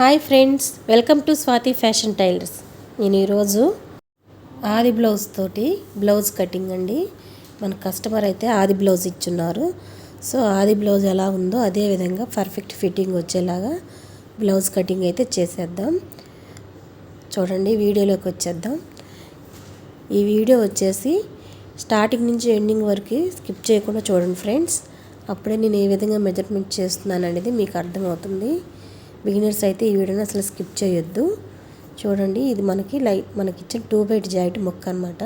Hi friends welcome to Swathi fashion tailors. నేను ఈరోజు ఆది బ్లౌజ్ తోటి బ్లౌజ్ కటింగ్ అండి. మన కస్టమర్ అయితే ఆది బ్లౌజ్ ఇచ్చున్నారు. సో ఆది బ్లౌజ్ ఎలా ఉందో అదే విధంగా పర్ఫెక్ట్ ఫిట్టింగ్ వచ్చేలాగా బ్లౌజ్ కటింగ్ అయితే చేసేద్దాం. చూడండి వీడియోలోకి వచ్చేద్దాం. ఈ వీడియో వచ్చేసి స్టార్టింగ్ నుంచి ఎండింగ్ వరకు స్కిప్ చేయకుండా చూడండి ఫ్రెండ్స్. అప్పుడే నేను ఏ విధంగా మెజర్మెంట్ చేస్తున్నాను అనేది మీకు అర్థమవుతుంది. బిగినర్స్ అయితే ఈ వీడియోని అసలు స్కిప్ చేయొద్దు. చూడండి ఇది మనకి లైట్ మనకి ఇచ్చిన టూ బైట్ జాకెట్ ముక్క అనమాట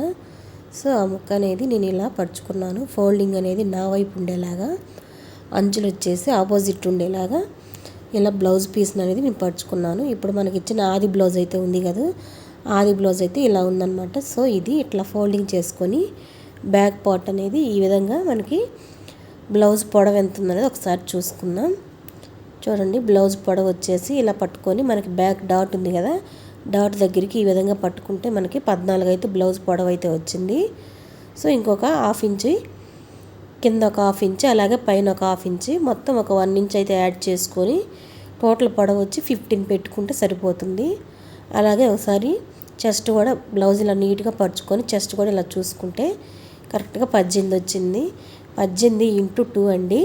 సో ఆ ముక్క అనేది నేను ఇలా పరుచుకున్నాను. ఫోల్డింగ్ అనేది నా వైపు ఉండేలాగా అంచులు వచ్చేసి ఆపోజిట్ ఉండేలాగా ఇలా బ్లౌజ్ పీస్ అనేది నేను పరుచుకున్నాను. ఇప్పుడు మనకి ఇచ్చిన ఆది బ్లౌజ్ అయితే ఉంది కదా ఆది బ్లౌజ్ అయితే ఇలా ఉందన్నమాట. సో ఇది ఇట్లా ఫోల్డింగ్ చేసుకొని బ్యాక్ పార్ట్ అనేది ఈ విధంగా మనకి బ్లౌజ్ పొడవు ఎంత ఉందనేది ఒకసారి చూసుకుందాం. చూడండి బ్లౌజ్ పొడవు వచ్చేసి ఇలా పట్టుకొని మనకి బ్యాక్ డాట్ ఉంది కదా డాట్ దగ్గరికి ఈ విధంగా పట్టుకుంటే మనకి పద్నాలుగు అయితే బ్లౌజ్ పొడవు అయితే వచ్చింది. సో ఇంకొక హాఫ్ ఇంచి కింద ఒక హాఫ్ ఇంచ్ అలాగే పైన ఒక హాఫ్ ఇంచ్ మొత్తం ఒక వన్ ఇంచ్ అయితే యాడ్ చేసుకొని టోటల్ పొడవు వచ్చి ఫిఫ్టీన్ పెట్టుకుంటే సరిపోతుంది. అలాగే ఒకసారి చెస్ట్ కూడా బ్లౌజ్ ఇలా నీట్గా పరుచుకొని చెస్ట్ కూడా ఇలా చూసుకుంటే కరెక్ట్గా పద్దెనిమిది వచ్చింది. పద్దెనిమిది ఇంటూ టూ అండి.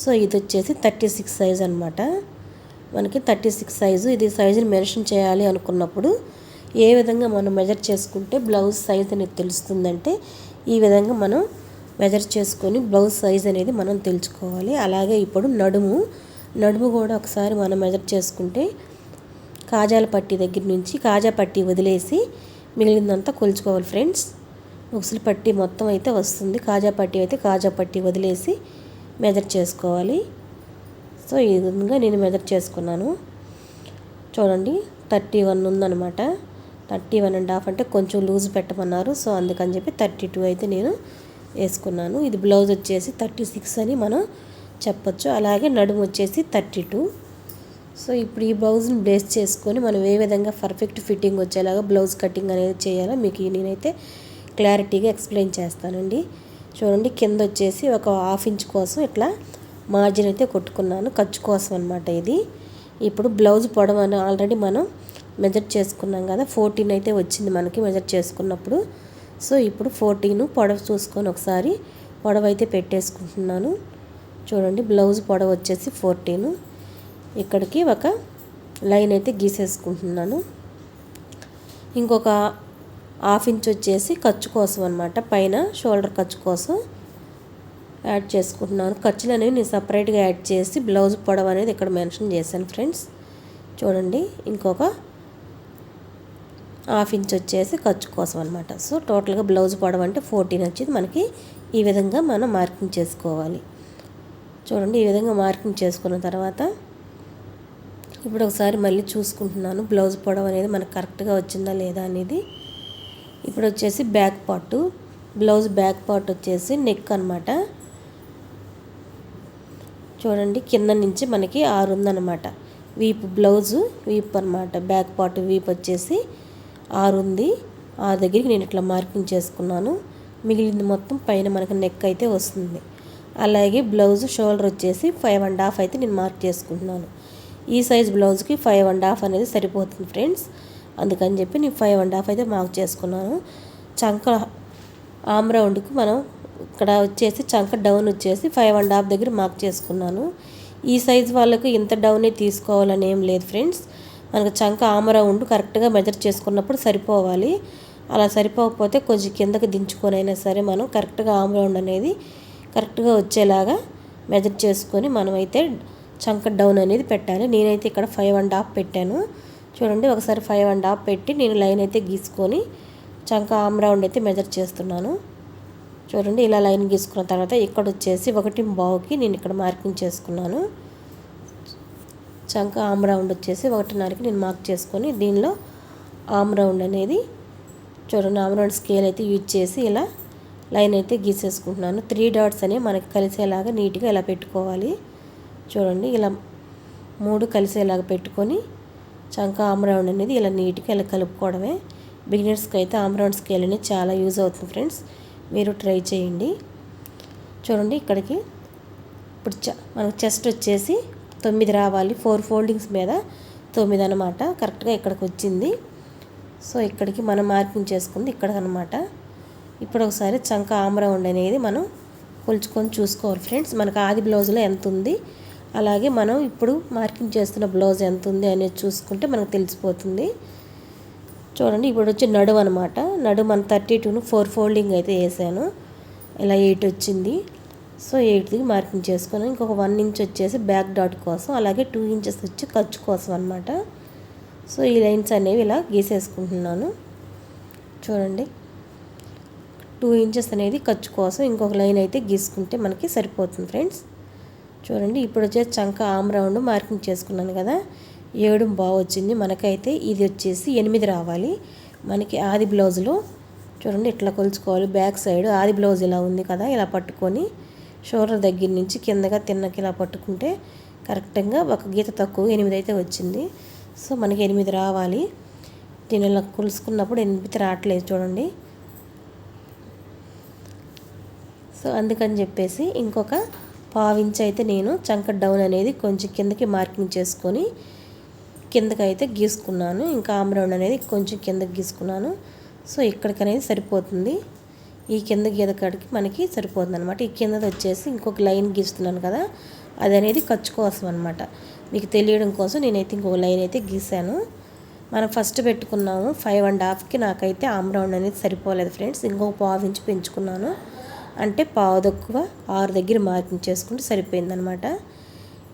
సో ఇది వచ్చేసి థర్టీ సిక్స్ సైజ్ అనమాట మనకి థర్టీ సిక్స్ సైజు. ఇది సైజుని మెన్షన్ చేయాలి అనుకున్నప్పుడు ఏ విధంగా మనం మెజర్ చేసుకుంటే బ్లౌజ్ సైజ్ అనేది తెలుస్తుందంటే ఈ విధంగా మనం మెజర్ చేసుకొని బ్లౌజ్ సైజ్ అనేది మనం తెలుసుకోవాలి. అలాగే ఇప్పుడు నడుము. నడుము కూడా ఒకసారి మనం మెజర్ చేసుకుంటే కాజాల పట్టి దగ్గర నుంచి కాజా పట్టి వదిలేసి మిగిలిందంతా కొలుచుకోవాలి ఫ్రెండ్స్. ఉక్సులు పట్టి మొత్తం అయితే వస్తుంది. కాజా పట్టి అయితే కాజా పట్టి వదిలేసి మెజర్ చేసుకోవాలి. సో ఈ విధంగా నేను మెజర్ చేసుకున్నాను. చూడండి థర్టీ వన్ ఉందన్నమాట. థర్టీ వన్ అండ్ హాఫ్ అంటే కొంచెం లూజ్ పెట్టమన్నారు. సో అందుకని చెప్పి థర్టీ టూ అయితే నేను వేసుకున్నాను. ఇది బ్లౌజ్ వచ్చేసి థర్టీ సిక్స్ అని మనం చెప్పొచ్చు. అలాగే నడుము వచ్చేసి థర్టీ టూ. సో ఇప్పుడు ఈ బ్లౌజ్ని బ్లేస్ చేసుకొని మనం ఏ విధంగా పర్ఫెక్ట్ ఫిట్టింగ్ వచ్చేలాగా బ్లౌజ్ కటింగ్ అనేది చేయాలో మీకు నేనైతే క్లారిటీగా ఎక్స్ప్లెయిన్ చేస్తానండి. చూడండి కింద వచ్చేసి ఒక హాఫ్ ఇంచ్ కోసం ఇట్లా మార్జిన్ అయితే కొట్టుకున్నాను ఖర్చు కోసం అనమాట ఇది. ఇప్పుడు బ్లౌజ్ పొడవు అని ఆల్రెడీ మనం మెజర్ చేసుకున్నాం కదా ఫోర్టీన్ అయితే వచ్చింది మనకి మెజర్ చేసుకున్నప్పుడు. సో ఇప్పుడు ఫోర్టీన్ పొడవు చూసుకొని ఒకసారి పొడవు అయితే పెట్టేసుకుంటున్నాను. చూడండి బ్లౌజ్ పొడవు వచ్చేసి ఫోర్టీన్. ఇక్కడికి ఒక లైన్ అయితే గీసేసుకుంటున్నాను. ఇంకొక హాఫ్ ఇంచ్ వచ్చేసి ఖర్చు కోసం అనమాట పైన షోల్డర్ ఖర్చు కోసం యాడ్ చేసుకుంటున్నాను. ఖర్చులు అనేవి నేను సపరేట్గా యాడ్ చేసి బ్లౌజ్ పొడవు అనేది ఇక్కడ మెన్షన్ చేశాను ఫ్రెండ్స్. చూడండి ఇంకొక హాఫ్ ఇంచ్ వచ్చేసి ఖర్చు కోసం అనమాట సో టోటల్గా బ్లౌజ్ పొడవు అంటే ఫోర్టీన్ వచ్చింది. మనకి ఈ విధంగా మనం మార్కింగ్ చేసుకోవాలి. చూడండి ఈ విధంగా మార్కింగ్ చేసుకున్న తర్వాత ఇప్పుడు ఒకసారి మళ్ళీ చూసుకుంటున్నాను. బ్లౌజ్ పొడవు అనేది మనకు కరెక్ట్గా వచ్చిందా లేదా అనేది. ఇప్పుడు వచ్చేసి back part blouse back part వచ్చేసి నెక్ అనమాట చూడండి కింద నుంచి మనకి ఆరు ఉందన్నమాట వీపు బ్లౌజు వీప్ అనమాట బ్యాక్ పార్ట్ వీప్ వచ్చేసి ఆరు ఉంది ఆ దగ్గరికి నేను ఇట్లా మార్కింగ్ చేసుకున్నాను. మిగిలింది మొత్తం పైన మనకి నెక్ అయితే వస్తుంది. అలాగే బ్లౌజ్ షోల్డర్ వచ్చేసి ఫైవ్ అండ్ హాఫ్ అయితే నేను మార్క్ చేసుకుంటున్నాను. ఈ సైజ్ బ్లౌజ్కి ఫైవ్ అండ్ హాఫ్ అనేది సరిపోతుంది ఫ్రెండ్స్. అందుకని చెప్పి నేను ఫైవ్ అండ్ హాఫ్ అయితే మార్క్ చేసుకున్నాను. చంక ఆమ్ రౌండ్కి మనం ఇక్కడ వచ్చేసి చంక డౌన్ వచ్చేసి ఫైవ్ అండ్ హాఫ్ దగ్గర మార్క్ చేసుకున్నాను. ఈ సైజ్ వాళ్ళకు ఇంత డౌనే తీసుకోవాలని ఏం లేదు ఫ్రెండ్స్ మనకు చంక ఆమ్ రౌండ్ కరెక్ట్గా మెజర్ చేసుకున్నప్పుడు సరిపోవాలి. అలా సరిపోకపోతే కొంచెం కిందకి దించుకొని అయినా సరే మనం కరెక్ట్గా ఆమ్ రౌండ్ అనేది కరెక్ట్గా వచ్చేలాగా మెజర్ చేసుకొని మనమైతే చంక డౌన్ అనేది పెట్టాలి. నేనైతే ఇక్కడ ఫైవ్ అండ్ హాఫ్ పెట్టాను. చూడండి ఒకసారి ఫైవ్ అండ్ హాఫ్ పెట్టి నేను లైన్ అయితే గీసుకొని చంక ఆమ్ రౌండ్ అయితే మెజర్ చేస్తున్నాను. చూడండి ఇలా లైన్ గీసుకున్న తర్వాత ఇక్కడ వచ్చేసి ఒకటి బావుకి నేను ఇక్కడ మార్కింగ్ చేసుకున్నాను. చంక ఆమ్ రౌండ్ వచ్చేసి ఒకటిన్నరకి నేను మార్క్ చేసుకొని దీనిలో ఆమ్ రౌండ్ అనేది చూడండి ఆమ్ రౌండ్ స్కేల్ అయితే యూజ్ చేసి ఇలా లైన్ అయితే గీసేసుకుంటున్నాను. త్రీ డాట్స్ అనేవి మనకి కలిసేలాగా నీట్గా ఇలా పెట్టుకోవాలి. చూడండి ఇలా మూడు కలిసేలాగా పెట్టుకొని చంక ఆమ్రౌండ్ అనేది ఇలా నీట్గా ఇలా కలుపుకోవడమే. బిగినర్స్కి అయితే ఆమ్రౌండ్ స్కేల్ అనేది చాలా యూజ్ అవుతుంది ఫ్రెండ్స్. మీరు ట్రై చేయండి. చూడండి ఇక్కడికి. ఇప్పుడు చ మనకు చెస్ట్ వచ్చేసి తొమ్మిది రావాలి. ఫోర్ ఫోల్డింగ్స్ మీద తొమ్మిది అనమాట కరెక్ట్గా ఇక్కడికి వచ్చింది. సో ఇక్కడికి మనం మార్కింగ్ చేసుకుంది ఇక్కడ అనమాట ఇప్పుడు ఒకసారి చంక ఆమ్రౌండ్ అనేది మనం కొలుచుకొని చూసుకోవాలి ఫ్రెండ్స్. మనకు ఆది బ్లౌజ్లో ఎంత ఉంది? అలాగే మనం ఇప్పుడు మార్కింగ్ చేస్తున్న బ్లౌజ్ ఎంత ఉంది అనేది చూసుకుంటే మనకు తెలిసిపోతుంది. చూడండి ఇప్పుడు వచ్చి నడుము అనమాట నడుము మన థర్టీ టూను ఫోర్ ఫోల్డింగ్ అయితే వేసాను. ఇలా ఎయిట్ వచ్చింది. సో ఎయిట్కి మార్కింగ్ చేసుకున్నాను. ఇంకొక వన్ ఇంచ్ వచ్చేసి బ్యాక్ డాట్ కోసం అలాగే టూ ఇంచెస్ వచ్చి ఖర్చు కోసం అనమాట సో ఈ లైన్స్ అనేవి ఇలా గీసేసుకుంటున్నాను. చూడండి. టూ ఇంచెస్ అనేది ఖర్చు కోసం ఇంకొక లైన్ అయితే గీసుకుంటే మనకి సరిపోతుంది ఫ్రెండ్స్ చూడండి ఇప్పుడు వచ్చేసి చంక ఆమ్ రౌండ్ మార్కింగ్ చేసుకున్నాను కదా ఏడు బాగా వచ్చింది. మనకైతే ఇది వచ్చేసి ఎనిమిది రావాలి. మనకి ఆది బ్లౌజ్లో చూడండి ఇట్లా కొలుచుకోవాలి. బ్యాక్ సైడ్ ఆది బ్లౌజ్ ఇలా ఉంది కదా ఇలా పట్టుకొని షోల్డర్ దగ్గర నుంచి కిందగా తిన్నకి ఇలా పట్టుకుంటే కరెక్ట్గా ఒక గీత తక్కువ ఎనిమిది అయితే వచ్చింది. సో మనకి ఎనిమిది రావాలి. దీని ఇలా కొలుసుకున్నప్పుడు ఎనిమిది రావట్లేదు చూడండి. సో అందుకని చెప్పేసి ఇంకొక పావించి అయితే నేను చంక డౌన్ అనేది కొంచెం కిందకి మార్కింగ్ చేసుకొని కిందకి అయితే గీసుకున్నాను. ఇంకా ఆమ్రౌండ్ అనేది కొంచెం కిందకి గీసుకున్నాను. సో ఇక్కడికి అనేది సరిపోతుంది. ఈ కింద గీత కాడికి మనకి సరిపోతుంది అనమాట ఈ కిందది వచ్చేసి ఇంకొక లైన్ గీస్తున్నాను కదా అది అనేది ఖర్చు కోసం అనమాట మీకు తెలియడం కోసం నేనైతే ఇంకొక లైన్ అయితే గీసాను మనం ఫస్ట్ పెట్టుకున్నాము ఫైవ్ అండ్ హాఫ్కి నాకైతే ఆమ్ రౌండ్ అనేది సరిపోలేదు ఫ్రెండ్స్. ఇంకొక పావు ఇంచు పెంచుకున్నాను. అంటే పావు తక్కువ ఆరు దగ్గర మార్కింగ్ చేసుకుంటే సరిపోయిందనమాట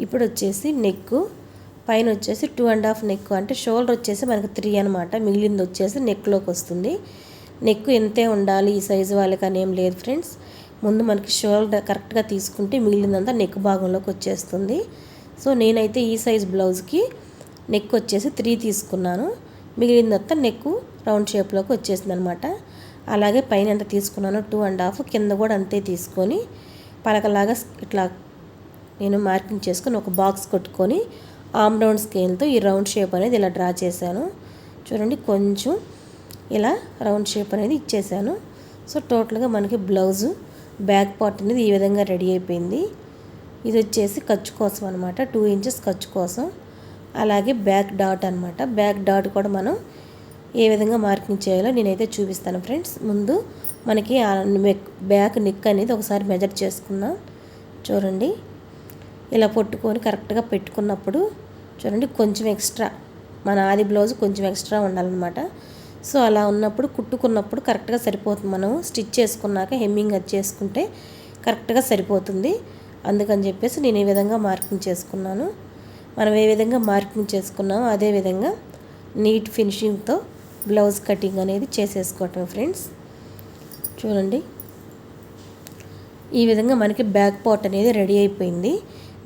ఇప్పుడు వచ్చేసి నెక్ పైన వచ్చేసి టూ అండ్ హాఫ్ నెక్ అంటే షోల్డర్ వచ్చేసి మనకు త్రీ అనమాట మిగిలింది వచ్చేసి నెక్లోకి వస్తుంది. నెక్ ఎంతే ఉండాలి? ఈ సైజు వాళ్ళకి అని ఏం లేదు ఫ్రెండ్స్ ముందు మనకి షోల్డర్ కరెక్ట్గా తీసుకుంటే మిగిలిందంతా నెక్ భాగంలోకి వచ్చేస్తుంది. సో నేనైతే ఈ సైజ్ బ్లౌజ్కి నెక్ వచ్చేసి త్రీ తీసుకున్నాను. మిగిలిందంతా నెక్ రౌండ్ షేప్లోకి వచ్చేసింది అనమాట అలాగే పైన ఎంత తీసుకున్నాను టూ అండ్ హాఫ్ కింద కూడా అంతే తీసుకొని పలకలాగా ఇట్లా నేను మార్కింగ్ చేసుకొని ఒక బాక్స్ కొట్టుకొని ఆమ్ రౌండ్ స్కేల్తో ఈ రౌండ్ షేప్ అనేది ఇలా డ్రా చేశాను. చూడండి కొంచెం ఇలా రౌండ్ షేప్ అనేది ఇచ్చేసాను సో టోటల్గా మనకి బ్లౌజు బ్యాక్ పార్ట్ అనేది ఈ విధంగా రెడీ అయిపోయింది. ఇది వచ్చేసి ఖర్చు కోసం అనమాట టూ ఇంచెస్ ఖర్చు కోసం. అలాగే బ్యాక్ డాట్ అనమాట బ్యాక్ డాట్ కూడా మనం ఏ విధంగా మార్కింగ్ చేయాలో నేనైతే చూపిస్తాను ఫ్రెండ్స్. ముందు మనకి బ్యాక్ నిక్ అనేది ఒకసారి మెజర్ చేసుకుందాం. చూడండి. ఇలా పట్టుకొని కరెక్ట్గా పెట్టుకున్నప్పుడు చూడండి కొంచెం ఎక్స్ట్రా మన ఆది బ్లౌజ్ కొంచెం ఎక్స్ట్రా ఉండాలన్నమాట. సో అలా ఉన్నప్పుడు కుట్టుకున్నప్పుడు కరెక్ట్గా సరిపోతుంది. మనం స్టిచ్ చేసుకున్నాక హెమ్మింగ్ అది చేసుకుంటే కరెక్ట్గా సరిపోతుంది. అందుకని చెప్పేసి నేను ఈ విధంగా మార్కింగ్ చేసుకున్నాను. మనం ఏ విధంగా మార్కింగ్ చేసుకున్నామో అదే విధంగా నీట్ ఫినిషింగ్తో బ్లౌజ్ కటింగ్ అనేది చేసేసుకోవటం ఫ్రెండ్స్. చూడండి. ఈ విధంగా మనకి బ్యాక్ పార్ట్ అనేది రెడీ అయిపోయింది.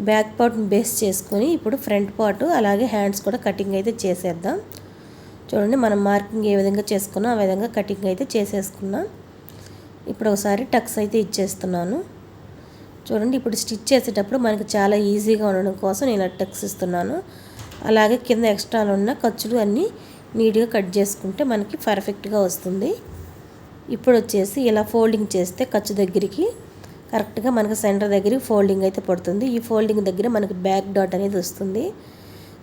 బ్యాక్ పార్ట్ని బేస్ చేసుకొని ఇప్పుడు ఫ్రంట్ పార్ట్ అలాగే హ్యాండ్స్ కూడా కటింగ్ అయితే చేసేద్దాం. చూడండి మనం మార్కింగ్ ఏ విధంగా చేసుకున్నాం ఆ విధంగా కటింగ్ అయితే చేసేసుకున్నాం. ఇప్పుడు ఒకసారి టక్స్ అయితే ఇచ్చేస్తున్నాను. చూడండి ఇప్పుడు స్టిచ్ చేసేటప్పుడు మనకు చాలా ఈజీగా ఉండడం కోసం నేను టక్స్ ఇస్తున్నాను. అలాగే కింద ఎక్స్ట్రాలు ఉన్న ఖర్చులు అన్నీ నీట్గా కట్ చేసుకుంటే మనకి పర్ఫెక్ట్గా వస్తుంది. ఇప్పుడు వచ్చేసి ఇలా ఫోల్డింగ్ చేస్తే ఖర్చు దగ్గరికి కరెక్ట్గా మనకు సెంటర్ దగ్గరికి ఫోల్డింగ్ అయితే పడుతుంది. ఈ ఫోల్డింగ్ దగ్గర మనకి బ్యాక్ డాట్ అనేది వస్తుంది.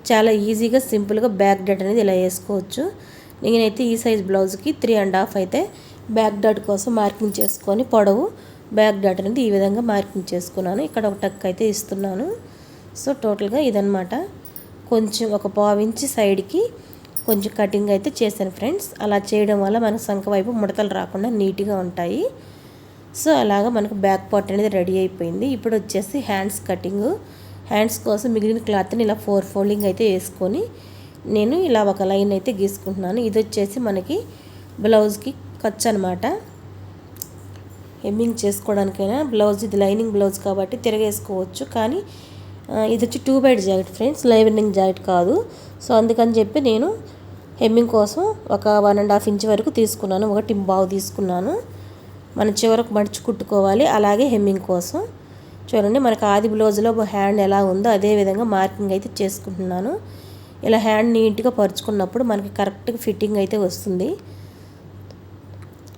చాలా ఈజీగా సింపుల్గా బ్యాక్ డాట్ అనేది ఇలా వేసుకోవచ్చు. నేనైతే ఈ సైజ్ బ్లౌజ్కి త్రీ అండ్ హాఫ్ అయితే బ్యాక్ డాట్ కోసం మార్కింగ్ చేసుకొని పొడవు బ్యాక్ డాట్ అనేది ఈ విధంగా మార్కింగ్ చేసుకున్నాను. ఇక్కడ ఒక టక్ అయితే ఇస్తున్నాను. సో టోటల్గా ఇదనమాట కొంచెం ఒక పావించి సైడ్కి కొంచెం కటింగ్ అయితే చేశాను ఫ్రెండ్స్ అలా చేయడం వల్ల మనకు సంఖ వైపు ముడతలు రాకుండా నీట్గా ఉంటాయి. సో అలాగా మనకు బ్యాక్ పార్ట్ అనేది రెడీ అయిపోయింది. ఇప్పుడు వచ్చేసి హ్యాండ్స్ కటింగ్ హ్యాండ్స్ కోసం మిగిలిన క్లాత్ని ఇలా ఫోర్ ఫోల్డింగ్ అయితే వేసుకొని నేను ఇలా ఒక లైన్ అయితే గీసుకుంటున్నాను. ఇది వచ్చేసి మనకి బ్లౌజ్కి ఖర్చు అనమాట హెమ్మింగ్ చేసుకోవడానికైనా బ్లౌజ్ ఇది లైనింగ్ బ్లౌజ్ కాబట్టి తిరగేసుకోవచ్చు. కానీ ఇది వచ్చి two byte jacket friends లైవెనింగ్ jacket కాదు. సో అందుకని చెప్పి నేను హెమ్మింగ్ కోసం ఒక వన్ అండ్ హాఫ్ ఇంచ్ వరకు తీసుకున్నాను. ఒకటి బావు తీసుకున్నాను. మన చివరకు మడిచి కుట్టుకోవాలి. అలాగే హెమ్మింగ్ కోసం. చూడండి మనకు ఆది బ్లౌజ్లో హ్యాండ్ ఎలా ఉందో అదే విధంగా మార్కింగ్ అయితే చేసుకుంటున్నాను. ఇలా హ్యాండ్ నీట్గా పరుచుకున్నప్పుడు మనకి కరెక్ట్గా ఫిట్టింగ్ అయితే వస్తుంది.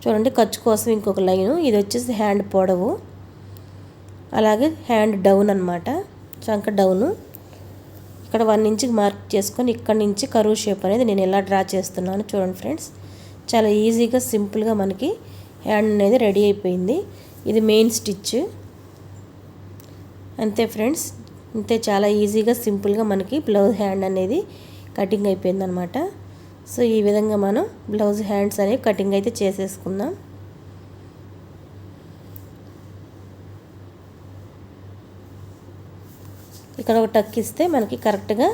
చూడండి ఖర్చు కోసం ఇంకొక లైను. ఇది వచ్చేసి హ్యాండ్ పొడవు. అలాగే హ్యాండ్ డౌన్ అనమాట చంక డౌను. ఇక్కడ వన్ ఇంచ్కి మార్క్ చేసుకొని ఇక్కడ నుంచి కరువు షేప్ అనేది నేను ఎలా డ్రా చేస్తున్నాను చూడండి ఫ్రెండ్స్. చాలా ఈజీగా సింపుల్గా మనకి హ్యాండ్ అనేది రెడీ అయిపోయింది. ఇది మెయిన్ స్టిచ్. అంతే ఫ్రెండ్స్. అంతే చాలా ఈజీగా సింపుల్గా మనకి బ్లౌజ్ హ్యాండ్ అనేది కటింగ్ అయిపోయిందనమాట. సో ఈ విధంగా మనం బ్లౌజ్ హ్యాండ్స్ అనేవి కటింగ్ అయితే చేసేసుకుందాం. ఇక్కడ ఒక టక్ ఇస్తే మనకి కరెక్ట్గా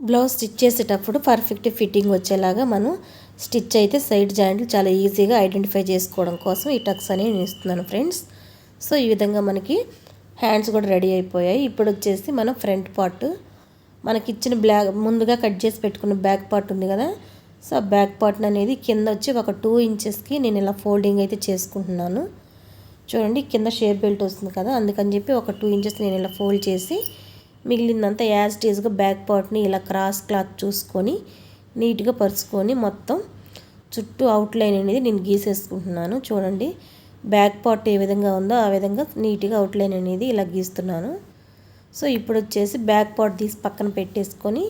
బ్లౌజ్ స్టిచ్ చేసేటప్పుడు పర్ఫెక్ట్ ఫిట్టింగ్ వచ్చేలాగా మనం స్టిచ్ అయితే సైడ్ జాయింట్లు చాలా ఈజీగా ఐడెంటిఫై చేసుకోవడం కోసం ఈ టక్స్ అనేవి నేను ఇస్తున్నాను ఫ్రెండ్స్. సో ఈ విధంగా మనకి హ్యాండ్స్ కూడా రెడీ అయిపోయాయి. ఇప్పుడు వచ్చేసి మనం ఫ్రంట్ పార్ట్ మనకి ఇచ్చిన బ్లాక్ ముందుగా కట్ చేసి పెట్టుకున్న బ్యాక్ పార్ట్ ఉంది కదా సో ఆ బ్యాక్ పార్ట్ అనేది కింద వచ్చి ఒక టూ ఇంచెస్కి నేను ఇలా ఫోల్డింగ్ అయితే చేసుకుంటున్నాను. చూడండి కింద షేప్ బెల్ట్ వస్తుంది కదా అందుకని చెప్పి ఒక టూ ఇంచెస్ నేను ఇలా ఫోల్డ్ చేసి మిగిలిందంతా యాజ్ టీజ్గా బ్యాక్ పార్ట్ని ఇలా క్రాస్ క్లాత్ చూసుకొని నీట్గా పరుచుకొని మొత్తం చుట్టూ అవుట్లైన్ అనేది నేను గీసేసుకుంటున్నాను. చూడండి బ్యాక్ పార్ట్ ఏ విధంగా ఉందో ఆ విధంగా నీట్గా అవుట్లైన్ అనేది ఇలా గీస్తున్నాను. సో ఇప్పుడు వచ్చేసి బ్యాక్ పార్ట్ తీసి పక్కన పెట్టేసుకొని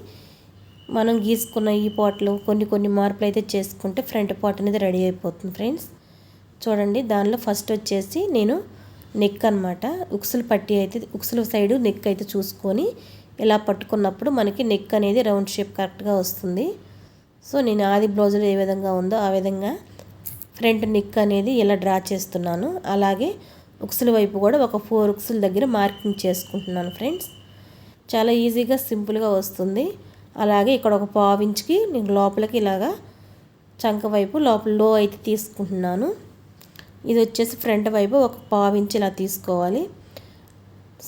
మనం గీసుకున్న ఈ పాటలు కొన్ని కొన్ని మార్పులు అయితే చేసుకుంటే ఫ్రంట్ పార్ట్ అనేది రెడీ అయిపోతుంది ఫ్రెండ్స్ చూడండి దానిలో ఫస్ట్ వచ్చేసి నేను నెక్ అనమాట ఉక్సులు పట్టి అయితే ఉక్సుల సైడు నెక్ అయితే చూసుకొని ఇలా పట్టుకున్నప్పుడు మనకి నెక్ అనేది రౌండ్ షేప్ కరెక్ట్గా వస్తుంది. సో నేను ఆది బ్లౌజులు ఏ విధంగా ఉందో ఆ విధంగా ఫ్రంట్ నెక్ అనేది ఇలా డ్రా చేస్తున్నాను. అలాగే ఉక్సుల వైపు కూడా ఒక ఫోర్ ఉక్సుల దగ్గర మార్కింగ్ చేసుకుంటున్నాను ఫ్రెండ్స్ చాలా ఈజీగా సింపుల్గా వస్తుంది. అలాగే ఇక్కడ ఒక పావించ్కి నేను లోపలికి ఇలాగా చంక వైపు లోపల లో అయితే తీసుకుంటున్నాను. ఇది వచ్చేసి ఫ్రంట్ వైపు ఒక పావించి ఇలా తీసుకోవాలి.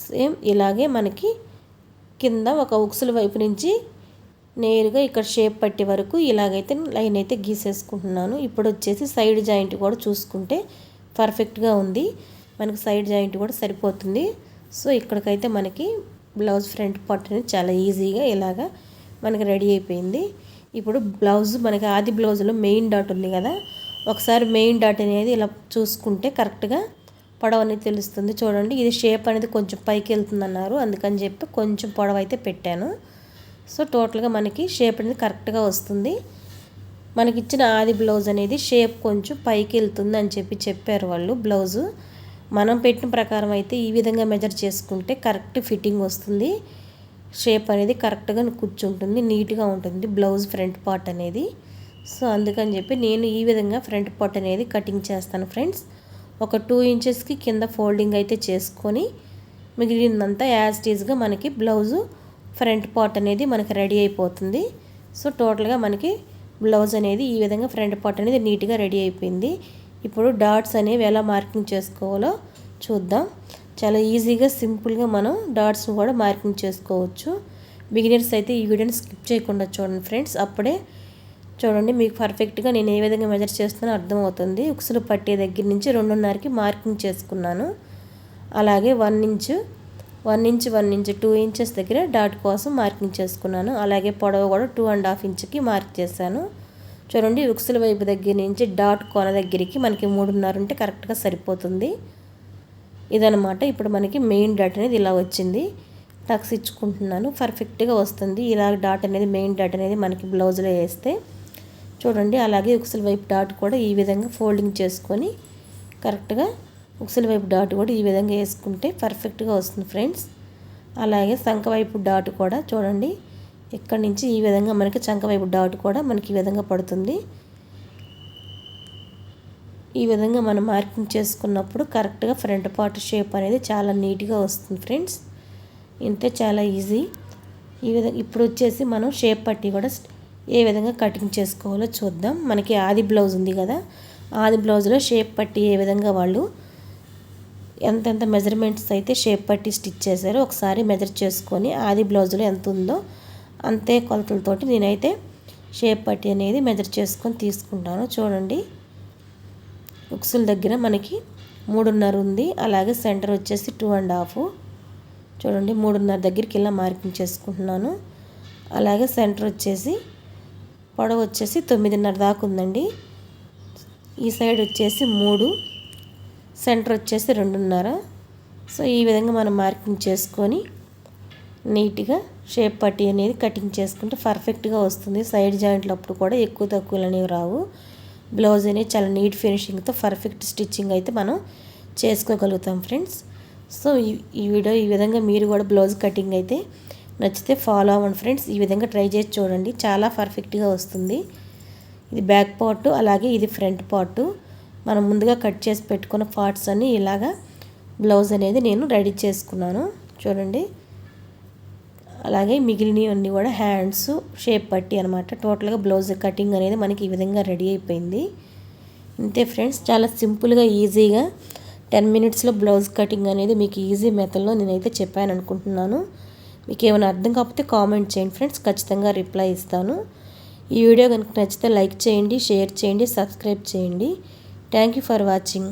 సేమ్ ఇలాగే మనకి కింద ఒక ఉక్సుల వైపు నుంచి నేరుగా ఇక్కడ షేప్ పట్టే వరకు ఇలాగైతే లైన్ అయితే గీసేసుకుంటున్నాను. ఇప్పుడు వచ్చేసి సైడ్ జాయింట్ కూడా చూసుకుంటే పర్ఫెక్ట్గా ఉంది. మనకి సైడ్ జాయింట్ కూడా సరిపోతుంది. సో ఇక్కడికైతే మనకి బ్లౌజ్ ఫ్రంట్ పార్ట్ అనేది చాలా ఈజీగా ఇలాగా మనకి రెడీ అయిపోయింది. ఇప్పుడు బ్లౌజ్ మనకి ఆది బ్లౌజ్లో మెయిన్ డాట్ ఉంది కదా ఒకసారి మెయిన్ డాట్ అనేది ఇలా చూసుకుంటే కరెక్ట్గా పొడవు అనేది తెలుస్తుంది. చూడండి ఇది షేప్ అనేది కొంచెం పైకి వెళ్తుంది అన్నారు అందుకని చెప్పి కొంచెం పొడవు అయితే పెట్టాను. సో టోటల్గా మనకి షేప్ అనేది కరెక్ట్గా వస్తుంది. మనకి ఇచ్చిన ఆది బ్లౌజ్ అనేది షేప్ కొంచెం పైకి వెళ్తుంది అని చెప్పి చెప్పారు వాళ్ళు బ్లౌజు మనం పెట్టిన ప్రకారం అయితే ఈ విధంగా మెజర్ చేసుకుంటే కరెక్ట్ ఫిట్టింగ్ వస్తుంది. షేప్ అనేది కరెక్ట్గా కూర్చుంటుంది నీట్గా ఉంటుంది బ్లౌజ్ ఫ్రంట్ పార్ట్ అనేది. సో అందుకని చెప్పి నేను ఈ విధంగా ఫ్రంట్ పార్ట్ అనేది కటింగ్ చేస్తాను ఫ్రెండ్స్. ఒక టూ ఇంచెస్కి కింద ఫోల్డింగ్ అయితే చేసుకొని మిగిలినంతా యాజ్ టీజ్గా మనకి బ్లౌజు ఫ్రంట్ పార్ట్ అనేది మనకి రెడీ అయిపోతుంది. సో టోటల్గా మనకి బ్లౌజ్ అనేది ఈ విధంగా ఫ్రంట్ పార్ట్ అనేది నీట్గా రెడీ అయిపోయింది. ఇప్పుడు డాట్స్ అనేవి ఎలా మార్కింగ్ చేసుకోవాలో చూద్దాం. చాలా ఈజీగా సింపుల్గా మనం డాట్స్ని కూడా మార్కింగ్ చేసుకోవచ్చు. బిగినర్స్ అయితే ఈ వీడియోని స్కిప్ చేయకుండా చూడండి ఫ్రెండ్స్. అప్పుడే చూడండి మీకు పర్ఫెక్ట్గా నేను ఏ విధంగా మెజర్ చేస్తున్నానో అర్థమవుతుంది. ఉక్సులు పట్టే దగ్గర నుంచి రెండున్నరకి మార్కింగ్ చేసుకున్నాను. అలాగే one inch one inch one inch two inches దగ్గర డాట్ కోసం మార్కింగ్ చేసుకున్నాను. అలాగే పొడవు కూడా టూ అండ్ హాఫ్ ఇంచ్కి మార్క్ చేశాను. చూడండి ఉక్సుల వైపు దగ్గర నుంచి డాట్ కొన దగ్గరికి మనకి మూడున్నర ఉంటే కరెక్ట్గా సరిపోతుంది. ఇదనమాట ఇప్పుడు మనకి మెయిన్ డాట్ అనేది ఇలా వచ్చింది. టక్స్ ఇచ్చుకుంటున్నాను. పర్ఫెక్ట్గా వస్తుంది. ఇలా డాట్ అనేది మెయిన్ డాట్ అనేది మనకి బ్లౌజ్లో వేస్తే చూడండి అలాగే ఉక్సుల వైపు డాట్ కూడా ఈ విధంగా ఫోల్డింగ్ చేసుకొని కరెక్ట్గా ఉక్సుల వైపు డాట్ కూడా ఈ విధంగా వేసుకుంటే పర్ఫెక్ట్గా వస్తుంది ఫ్రెండ్స్. అలాగే శంఖ వైపు డాట్ కూడా చూడండి ఇక్కడ నుంచి ఈ విధంగా మనకి చంక వైపు డాట్ కూడా మనకి ఈ విధంగా పడుతుంది. ఈ విధంగా మనం మార్కింగ్ చేసుకున్నప్పుడు కరెక్ట్గా ఫ్రంట్ పార్ట్ షేప్ అనేది చాలా నీట్గా వస్తుంది ఫ్రెండ్స్. ఇంతే చాలా ఈజీ. ఈ విధంగా ఇప్పుడు వచ్చేసి మనం షేప్ పట్టి కూడా ఏ విధంగా కటింగ్ చేసుకోవాలో చూద్దాం. మనకి ఆది బ్లౌజ్ ఉంది కదా. ఆది బ్లౌజ్లో షేప్ పట్టి ఏ విధంగా వాళ్ళు ఎంతెంత మెజర్మెంట్స్ అయితే షేప్ పట్టి స్టిచ్ చేశారో ఒకసారి మెజర్ చేసుకొని ఆది బ్లౌజ్లో ఎంత ఉందో అంతే కొలతలతోటి నేనైతే షేప్ పట్టి అనేది మెజర్ చేసుకొని తీసుకుంటాను. చూడండి. ఉక్సుల దగ్గర మనకి మూడున్నర ఉంది. అలాగే సెంటర్ వచ్చేసి టూ అండ్ హాఫ్ చూడండి మూడున్నర దగ్గరికి ఇలా మార్కింగ్ చేసుకుంటున్నాను. అలాగే సెంటర్ వచ్చేసి పొడవు వచ్చేసి తొమ్మిదిన్నర దాకా ఉందండి. ఈ సైడ్ వచ్చేసి మూడు సెంటర్ వచ్చేసి రెండున్నర. సో ఈ విధంగా మనం మార్కింగ్ చేసుకొని నీట్గా షేప్ పట్టి అనేది కటింగ్ చేసుకుంటే పర్ఫెక్ట్గా వస్తుంది. సైడ్ జాయింట్లు అప్పుడు కూడా ఎక్కువ తక్కువలు అనేవి రావు. బ్లౌజ్ అనేది చాలా నీట్ ఫినిషింగ్తో పర్ఫెక్ట్ స్టిచ్చింగ్ అయితే మనం చేసుకోగలుగుతాం ఫ్రెండ్స్. సో ఈ వీడియో ఈ విధంగా మీరు కూడా బ్లౌజ్ కటింగ్ అయితే నచ్చితే ఫాలో అవ్వండి ఫ్రెండ్స్ ఈ విధంగా ట్రై చేసి చూడండి. చాలా పర్ఫెక్ట్గా వస్తుంది. ఇది బ్యాక్ పార్ట్ అలాగే ఇది ఫ్రంట్ పార్ట్ మనం ముందుగా కట్ చేసి పెట్టుకున్న పార్ట్స్ అన్ని ఇలాగా బ్లౌజ్ అనేది నేను రెడీ చేసుకున్నాను. చూడండి. అలాగే మిగిలినవన్నీ కూడా హ్యాండ్స్ షేప్ పట్టి అనమాట టోటల్గా బ్లౌజ్ కటింగ్ అనేది మనకి ఈ విధంగా రెడీ అయిపోయింది. అంతే ఫ్రెండ్స్ చాలా సింపుల్గా ఈజీగా టెన్ మినిట్స్లో బ్లౌజ్ కటింగ్ అనేది మీకు ఈజీ మెథడ్లో నేనైతే చెప్పాను అనుకుంటున్నాను. మీకు ఏమైనా అర్థం కాకపోతే కామెంట్ చేయండి ఫ్రెండ్స్ ఖచ్చితంగా రిప్లై ఇస్తాను. ఈ వీడియో కనుక నచ్చితే లైక్ చేయండి షేర్ చేయండి సబ్స్క్రైబ్ చేయండి. Thank you for watching.